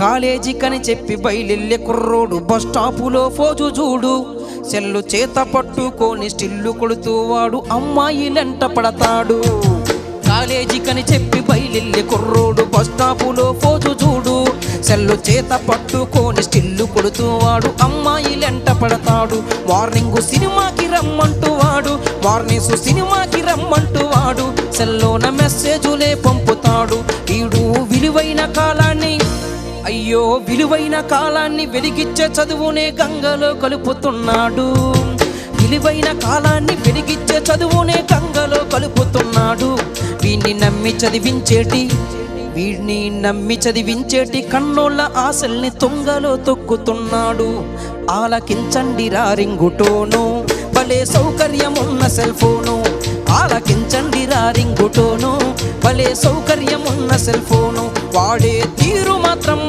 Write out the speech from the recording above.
కాలేజీకని చెప్పి బయలెళ్ళే కుర్రోడు బస్ స్టాపులో ఫోజు చూడు. సెల్లు చేత పట్టుకొని స్టిల్లు కొడుతూ వాడు అమ్మాయిలంట పడతాడు. కాలేజీకని చెప్పి బయలెళ్ళే కుర్రోడు బస్ స్టాపులో ఫోజు చూడు. సెల్లు చేత పట్టుకొని స్టిల్లు కొడుతూ వాడు అమ్మాయిలంట పడతాడు. మార్నింగ్ సినిమాకి రమ్మంటూ వాడు మార్నింగ్ సినిమాకి రమ్మంటూ వాడు సెల్లోన మెసేజులే పంపుతాడు. వీడు విలువైన కాలం అయ్యో విలువైన కాలాన్ని వెలిగిచ్చే చదువునే గంగలో కలుపుతున్నాడు. విలువైన కాలాన్ని వెలిగిచ్చే చదువునే గంగలో కలుపుతున్నాడు. వీణ్ణి నమ్మి చదివించేటి వీడిని నమ్మి చదివించేటి కన్నోళ్ళ ఆశల్ని తుంగలో తొక్కుతున్నాడు. ఆలకించండి రారింగుటోను భలే సౌకర్యమున్న సెల్ ఫోను ఆలకించండి రారింగుటోను భలే సౌకర్యమున్న సెల్ ఫోను వాడే తీరు మాత్రం